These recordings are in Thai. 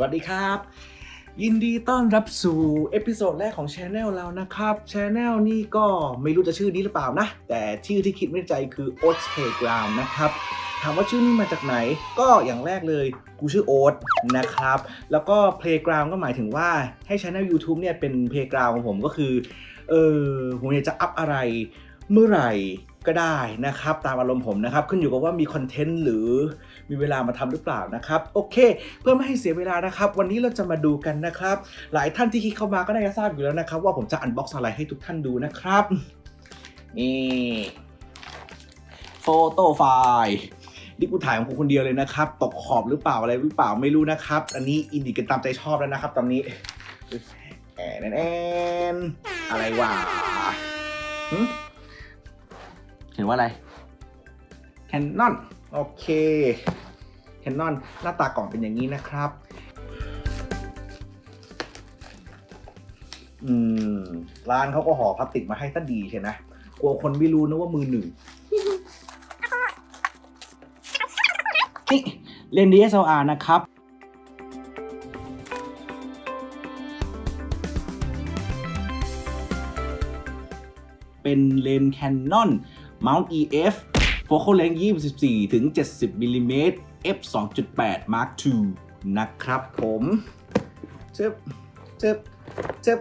สวัสดีครับ ยินดีต้อนรับสู่เอพิโซดแรกของช anel เรานะครับช anel นี่ก็ไม่รู้จะชื่อนี้หรือเปล่านะ แต่ชื่อที่คิดไม่ในใจคือ Oats Playground นะครับถามว่าชื่อนี้มาจากไหน ก็อย่างแรกเลยกูชื่อโอ๊ตนะครับ แล้วก็ Playground ก็หมายถึงว่าให้ช anel YouTube เนี่ยเป็น Playground ของผมก็คือเออผมอยากจะอัพอะไรเมื่อไหร่ก็ได้นะครับ ตามอารมณ์ผมนะครับ ขึ้นอยู่กับว่ามีคอนเทนต์หรือ มีเวลามาทำหรือเปล่านะครับโอเค เพื่อไม่ให้เสียเวลานะครับ วันนี้เราจะมาดูกันนะครับ หลายท่านที่คลิกเข้ามาก็ได้ทราบอยู่แล้วนะครับ ว่าผมจะอันบ็อกซ์อะไรให้ทุกท่านดูนะครับนี่โฟโต้ไฟล์นี่กูถ่ายของกูคนเดียวเลยนะครับ ตกขอบหรือเปล่าอะไรหรือเปล่าไม่รู้นะครับ อันนี้อินดิกันตามใจชอบแล้วนะครับ ตอนนี้แอนแอนแอนอะไรวะเห็นว่าอะไรแคนนอน โอเคแคนนอนหน้าตากล่องเป็นอย่างนี้นะครับ อืม ร้านเขาก็ห่อพลาสติกมาให้ตั้ดีใช่นะกลัวคนไม่รู้นะว่ามือหนึ่งนี่เลนส์ DSLR นะครับเป็นเลนส์ Canon Mount EF Focal Length 24ถึง70มิลลิเมตร f 2.8 Mark II นะครับผมเจ็บเจ็บเจ็บ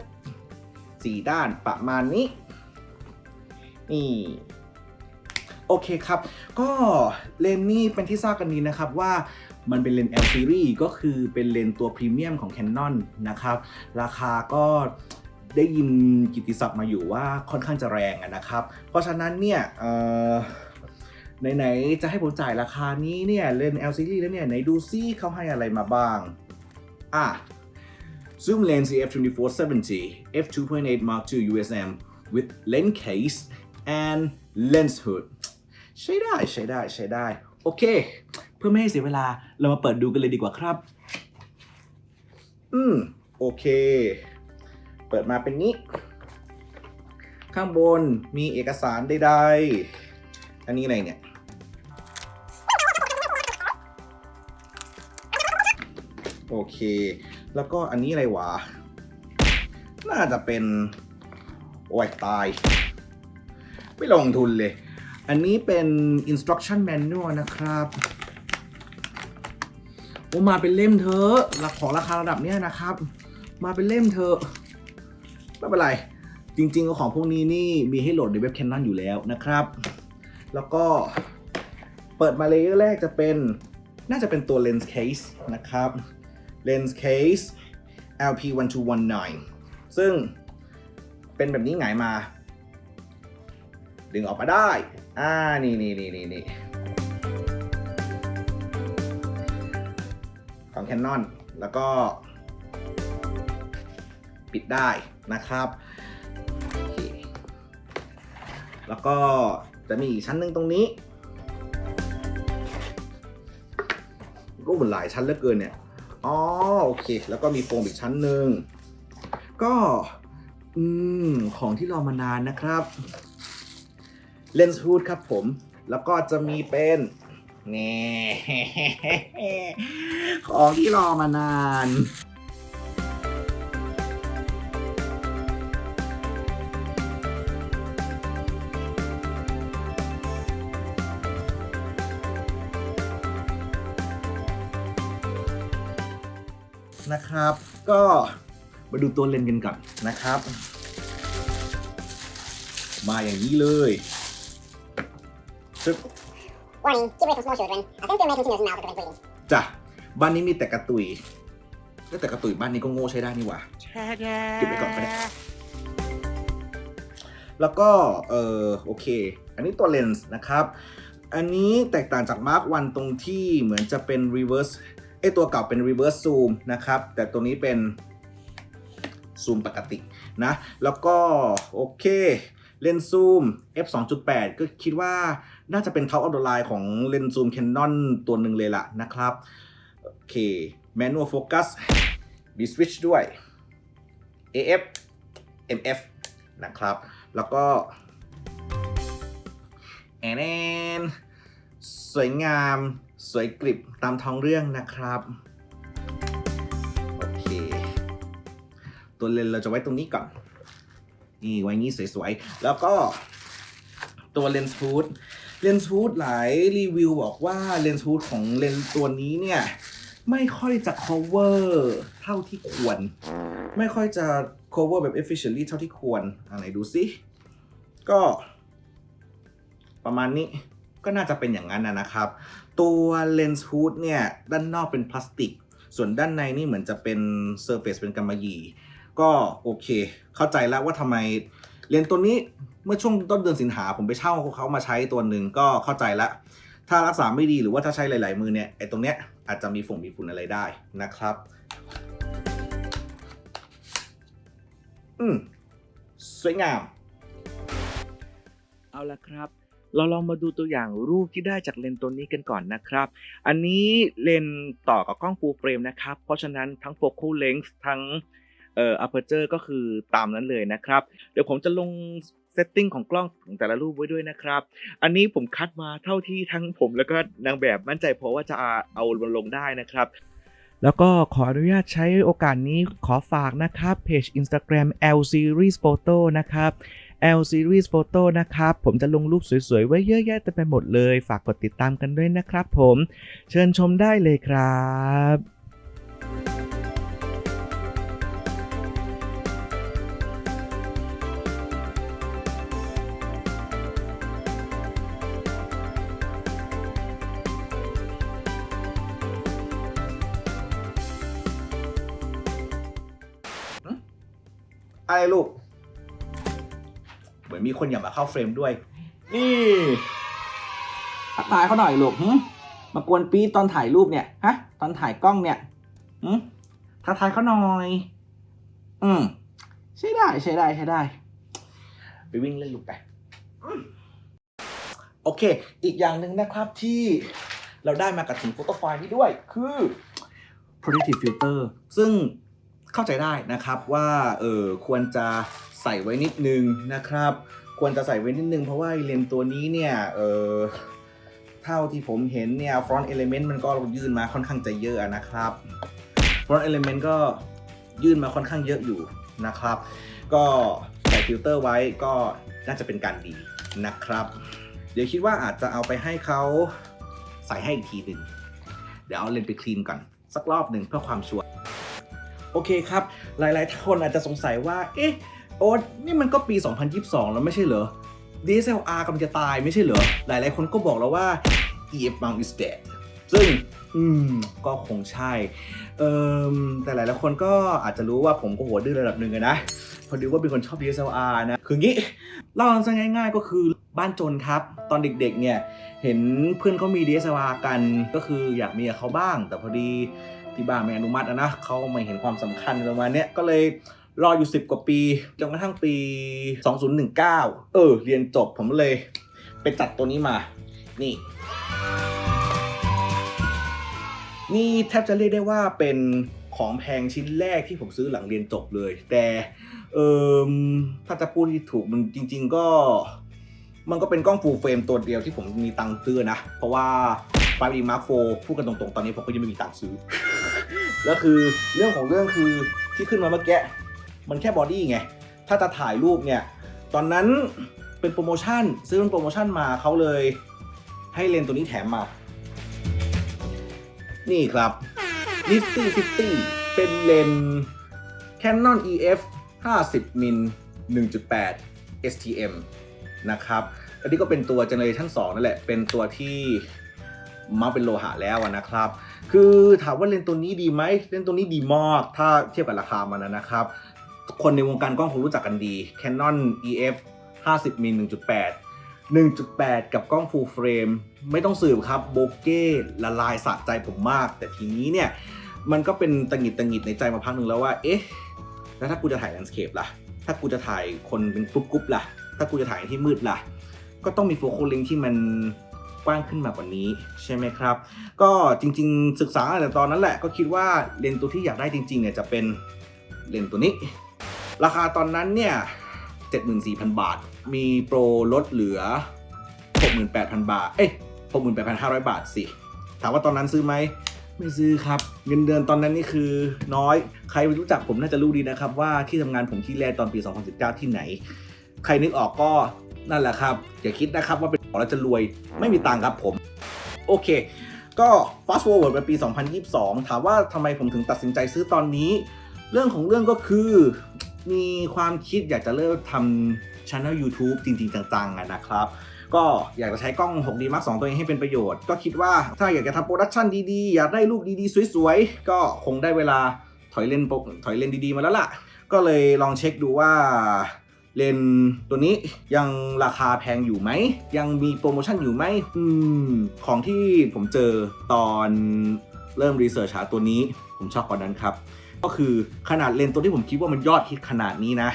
สี่ด้านประมาณนี้ นี่ โอเคครับ ก็เลนส์นี่เป็นที่ทราบกันดีนะครับว่ามันเป็นเลนส์ L series ก็คือเป็นเลนส์ตัวพรีเมียมของ Canon นะครับ ราคาก็ได้ยินกิติศัพท์มาอยู่ว่าค่อนข้างจะแรงนะครับ เพราะฉะนั้นเนี่ยเอ่อ ไหนๆจะให้ผมจ่ายราคานี้เนี่ยเลนส์ L series แล้วเนี่ยไหนดูซิเขาให้อะไรมาบ้าง อะ Zoom lens f2470 f2.8 Mark II USM with lens case and lens hood ใช้ได้ใช้ได้ใช้ได้ โอเค เพื่อไม่ให้เสียเวลาเรามาเปิดดูกันเลยดีกว่าครับ อืม โอเค เปิดมาเป็นนี้ ข้างบนมีเอกสารใดๆ อันนี้อะไรเนี่ย โอเค แล้วก็อันนี้อะไรวะ น่าจะเป็น โอ้ยตาย ไม่ลงทุนเลย อันนี้เป็น instruction manual นะครับ โอมาเป็นเล่มเธอะของราคาระดับเนี้ยนะครับ มาเป็นเล่มเธอะไม่เป็นไร จริงๆของพวกนี้นี่มีให้โหลดในเว็บ Canon อยู่แล้วนะครับ แล้วก็เปิดมาเลเยอร์แรกจะเป็นน่าจะเป็นตัว lens case นะครับ lens case LP1219 ซึ่งเป็นแบบนี้ไงายมา ดึงออกมาได้ อ่า นี่นี่นี่นี่นี่ของ Canon แล้วก็ ปิดได้นะครับแล้วก็จะมีอีกชั้นหนึ่งตรงนี้รูปมันหลายชั้นเหลือเกินเนี่ย อ๋อโอเค แล้วก็มีโฟมอีกชั้นหนึ่งก็อืมของที่รอมานานนะครับเลนส์ฮูดครับผม แล้วก็จะมีเป็นนี่ของที่รอมานาน นะครับ ก็มาดูตัวเลนส์กันก่อนนะครับ มาอย่างนี้เลยซึบ Warning, keep away from small children. Attempt to remain continuous in mouth to prevent bleeding. จ้ะบ้านนี้มีแต่กระตุยก็แต่กระตุยบ้านนี้ก็โง่ใช้ได้นี่หว่าเก็บไว้ก่อนก็ได้ แล้วก็เออโอเค อันนี้ตัวเลนส์นะครับ อันนี้แตกต่างจาก Mark 1ตรงที่เหมือนจะเป็น reverse ไอตัวเก่าเป็น reverse zoom นะครับ แต่ตัวนี้เป็นซูมปกตินะ แล้วก็โอเค เลนส์ซูม f 2.8 ก็คิดว่าน่าจะเป็น top of the line ของเลนส์ซูม Canon ตัวหนึ่งเลยล่ะนะครับ โอเค manual focus มี switch ด้วย AF MF นะครับ แล้วก็แอนแอนสวยงาม สวยกริบตามท้องเรื่องนะครับ โอเค ตัวเลนส์เราจะไว้ตรงนี้ก่อน นี่ไว้งี้สวยๆ แล้วก็ตัวเลนส์ฟูดเลนส์ฟูดหลายรีวิวบอกว่าเลนส์ฟูดของเลนส์ตัวนี้เนี่ยไม่ค่อยจะ cover เท่าที่ควร ไม่ค่อยจะ cover แบบ efficiently เท่าที่ควรอันไหนดูสิ ก็ประมาณนี้ ก็น่าจะเป็นอย่างนั้นนะนะครับ ตัวเลนส์ฮูดเนี่ยด้านนอกเป็นพลาสติก ส่วนด้านในนี่เหมือนจะเป็นเซอร์เฟซเป็นกำมะหยี่ ก็โอเค เข้าใจแล้วว่าทำไมเลนส์ตัวนี้เมื่อช่วงต้นเดือนสิงหาผมไปเช่าเขามาใช้ตัวหนึ่งก็เข้าใจแล้วถ้ารักษาไม่ดีหรือว่าถ้าใช้หลาย ๆ มือเนี่ยไอ้ตรงเนี้ยอาจจะมีฝุ่นมีฝุ่นอะไรได้นะครับ อืมสวยงาม เอาละครับ เราลองมาดูตัวอย่างรูปที่ได้จากเลนส์ตัวนี้กันก่อนนะครับ อันนี้เลนส์ต่อกับกล้อง full frame นะครับ เพราะฉะนั้นทั้ง focal length ทั้งเอ่อ aperture ก็คือตามนั้นเลยนะครับ เดี๋ยวผมจะลง setting ของกล้องของแต่ละรูปไว้ด้วยนะครับ อันนี้ผมคัดมาเท่าที่ทั้งผมแล้วก็นางแบบมั่นใจพอว่าจะเอามันลงได้นะครับ แล้วก็ขออนุญาตใช้โอกาสนี้ขอฝากนะครับเพจ Instagram L Series Photo นะครับ L Series Photo นะครับ ผมจะลงรูปสวยๆ ไว้เยอะแยะเต็มไปหมดเลย ฝากกดติดตามกันด้วยนะครับผม เชิญชมได้เลยครับอะไรลูก เหมือนมีคนอยากมาเข้าเฟรมด้วย นี่ทักทายเขาหน่อยลูกหึมากวนปีดตอนถ่ายรูปเนี่ย ฮะ ตอนถ่ายกล้องเนี่ยหึทักทายเขาหน่อย อืม ใช่ได้ใช่ได้ใช่ได้ ไปวิ่งเล่นลูกไปอืมโอเค อีกอย่างหนึ่งนะครับที่เราได้มากับถุงโฟโต้ไฟล์นี้ด้วยคือ protective filter ซึ่งเข้าใจได้นะครับว่าเออควรจะ ใส่ไว้นิดนึงนะครับ ควรจะใส่ไว้นิดนึงเพราะว่าเลนส์ตัวนี้เนี่ยเออเท่าที่ผมเห็นเนี่ย front element มันก็ยื่นมาค่อนข้างจะเยอะนะครับ front element ก็ยื่นมาค่อนข้างเยอะอยู่นะครับ ก็ใส่ฟิลเตอร์ไว้ก็น่าจะเป็นการดีนะครับ เดี๋ยวคิดว่าอาจจะเอาไปให้เขาใส่ให้อีกทีหนึ่งเดี๋ยวเอาเลนส์ไปคลีนก่อนสักรอบหนึ่งเพื่อความชัวร์โอเคครับ หลายๆคนอาจจะสงสัยว่า เอ๊ะ โอ๊ตนี่มันก็ปี 2022 แล้วไม่ใช่เหรอ DSLR กำลังจะตายไม่ใช่เหรอ หลายๆ คนก็บอกแล้วว่า EF mount is dead ซึ่งอืมก็คงใช่ เอ่มแต่หลายๆคนก็อาจจะรู้ว่าผมก็หัวดื้อระดับหนึ่งนะ พอดีว่าเป็นคนชอบ DSLR นะ คืองี้ เล่าซะง่ายๆ ก็คือบ้านจนครับ ตอนเด็กๆ เนี่ย เห็นเพื่อนเขามี DSLR กันก็คืออยากมีกับเขาบ้าง แต่พอดีที่บ้านไม่อนุมัตินะเขาไม่เห็นความสำคัญประมาณเนี้ยก็เลย รออยู่ 10 กว่าปีจนกระทั่งปี 2019 เออ เรียนจบผมเลย ไปจัดตัวนี้มา นี่ นี่แทบจะเรียกได้ว่าเป็นของแพงชิ้นแรกที่ผมซื้อหลังเรียนจบเลย แต่เออถ้าจะพูดที่ถูกมันจริง ๆ ก็ มันก็เป็นกล้องฟูลเฟรมตัวเดียวที่ผมมีตังค์ซื้อนะ เพราะว่าไฟดีมาร์คโฟพูดกันตรงๆ ตอนนี้ผมก็ยังไม่มีตังค์ซื้อ แล้วคือเรื่องของเรื่องคือที่ขึ้นมาเมื่อกี้ มันแค่บอดี้ไง ถ้าจะถ่ายรูปเนี่ย ตอนนั้นเป็นโปรโมชั่น ซื้อเป็นโปรโมชั่นมาเขาเลยให้เลนส์ตัวนี้แถมมา นี่ครับ Nifty 50เป็นเลนส์ Canon EF 50มิล1.8 STM นะครับ อันนี้ก็เป็นตัวเจเนอเรชัน2นั่นแหละ เป็นตัวที่มาเป็นโลหะแล้วนะครับ คือถามว่าเลนส์ตัวนี้ดีไหมเลนส์ตัวนี้ดีมาก ถ้าเทียบกับราคามันนะครับ คนในวงการกล้องคงรู้จักกันดี Canon EF 50มิล1.8 1.8 กับกล้อง full frame ไม่ต้องสืบครับโบเก้ละลายสะใจผมมาก แต่ทีนี้เนี่ย มันก็เป็นตังหิดตังหิดในใจมาพักหนึ่งแล้วว่า เอ๊ะ แล้วถ้ากูจะถ่ายแลนด์สเคปล่ะ ถ้ากูจะถ่ายคนเป็นกรุ๊ปๆล่ะ ถ้ากูจะถ่ายที่มืดล่ะ ก็ต้องมีโฟกัสลิงที่มันกว้างขึ้นมากว่านี้ใช่ไหมครับ ก็จริง ๆ ศึกษาแต่ตอนนั้นแหละก็คิดว่าเลนส์ตัวที่อยากได้จริงๆเนี่ยจะเป็นเลนส์ตัวนี้ ราคาตอนนั้นเนี่ย 74,000 บาท มีโปรลดเหลือ 68,000 บาท เอ้ย 68,500 บาทสิ ถามว่าตอนนั้นซื้อไหม ไม่ซื้อครับ เงินเดือนตอนนั้นนี่คือน้อย ใครรู้จักผมน่าจะรู้ดีนะครับ ว่าที่ทำงานผมที่แรกตอนปี 2019 ที่ไหน ใครนึกออกก็นั่นแหละครับ อย่าคิดนะครับว่าเป็นของแล้วจะรวย ไม่มีตังค์ครับผม โอเค ก็ fast forward ไปปี 2022 ถามว่าทำไมผมถึงตัดสินใจซื้อตอนนี้ เรื่องของเรื่องก็คือ มีความคิดอยากจะเริ่มทำ channel YouTube จริง ๆ จังๆอะนะครับ ก็อยากจะใช้กล้อง 6D Mark 2ตัวเองให้เป็นประโยชน์ ก็คิดว่าถ้าอยากจะทำโปรดักชันดีๆ อยากได้รูปดีๆ สวยๆ ก็คงได้เวลาถอยเลนโปรถอยเลนดีๆ มาแล้วล่ะ ก็เลยลองเช็คดูว่าเลนตัวนี้ยังราคาแพงอยู่ไหม ยังมีโปรโมชั่นอยู่ไหมอืมของที่ผมเจอตอนเริ่มรีเสิร์ชหาตัวนี้ ผมชอบกว่านั้นครับ ก็คือขนาดเลนส์ตัวที่ผมคิดว่ามันยอดฮิตขนาดนี้นะ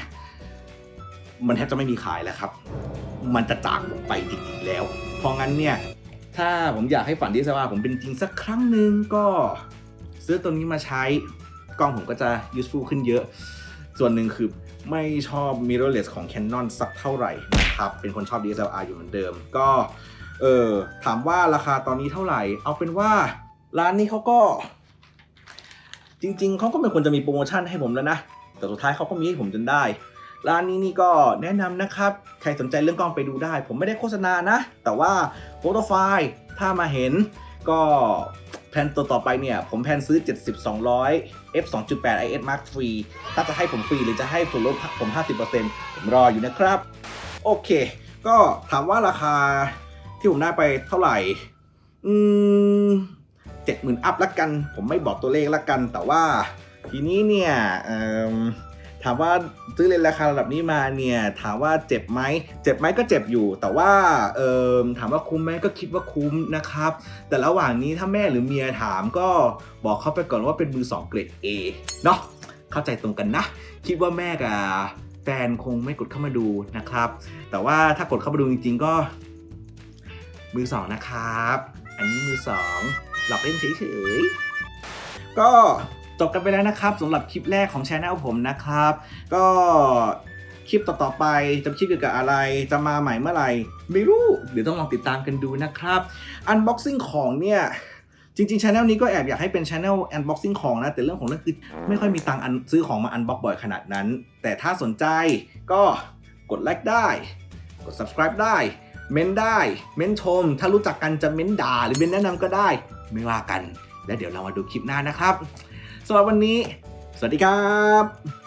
มันแทบจะไม่มีขายแล้วครับ มันจะจากผมไปจริงๆแล้ว เพราะงั้นเนี่ย ถ้าผมอยากให้ฝันที่สว่าผมเป็นจริงสักครั้งหนึ่งก็ซื้อตัวนี้มาใช้กล้องผมก็จะ useful ขึ้นเยอะ ส่วนหนึ่งคือไม่ชอบ mirrorless ของ Canon สักเท่าไหร่นะครับ เป็นคนชอบ DSLR อยู่เหมือนเดิม ก็ เออถามว่าราคาตอนนี้เท่าไหร่ เอาเป็นว่าร้านนี้เขาก็ จริง ๆเขาก็ไม่ควรจะมีโปรโมชั่นให้ผมแล้วนะ แต่สุดท้ายเขาก็มีให้ผมจนได้ ร้านนี้นี่ก็แนะนำนะครับ ใครสนใจเรื่องกล้องไปดูได้ ผมไม่ได้โฆษณานะ แต่ว่าโฟโตไฟล์ถ้ามาเห็นก็แพนตัวต่อไปเนี่ย ผมแพนซื้อ 70 200 f 2.8 is mark ฟรี ถ้าจะให้ผมฟรีหรือจะให้ส่วนลดผม 50%ผมรออยู่นะครับ โอเค ก็ถามว่าราคาที่ผมได้ไปเท่าไหร่ อืม เจ็ดหมื่นอัพละกัน ผมไม่บอกตัวเลขละกัน แต่ว่าทีนี้เนี่ยถามว่าซื้อเลนราคาระดับนี้มาเนี่ยถามว่าเจ็บไหมเจ็บไหมก็เจ็บอยู่ แต่ว่าเอิ่มถามว่าคุ้มไหมก็คิดว่าคุ้มนะครับ แต่ระหว่างนี้ถ้าแม่หรือเมียถามก็บอกเขาไปก่อนว่าเป็นมือสองเกรด A เนาะเข้าใจตรงกันนะ คิดว่าแม่กับแฟนคงไม่กดเข้ามาดูนะครับ แต่ว่าถ้ากดเข้ามาดูจริง ๆ ก็ มือสองนะครับ อันนี้มือสอง หลอกเล่นเฉยๆ ก็จบกันไปแล้วนะครับสำหรับคลิปแรกของช anel ผมนะครับ ก็คลิปต่อๆไปจะคลิปเกี่ยวกับอะไรจะมาใหม่เมื่อไหร่ ไม่รู้ เดี๋ยวต้องลองติดตามกันดูนะครับ unboxing ของเนี่ยจริงๆช anel นี้ก็แอบอยากให้เป็น channel unboxing ของนะ แต่เรื่องของเรื่องคือไม่ค่อยมีตังค์อันซื้อของมา unbox บ่อยขนาดนั้น แต่ถ้าสนใจก็กดไลค์ได้ กด subscribe ได้ เม้นได้ เม้นชม ถ้ารู้จักกันจะเม้นด่าหรือเม้นแนะนำก็ได้ ไม่ว่ากัน และเดี๋ยวเรามาดูคลิปหน้านะครับสำหรับวันนี้ สวัสดีครับ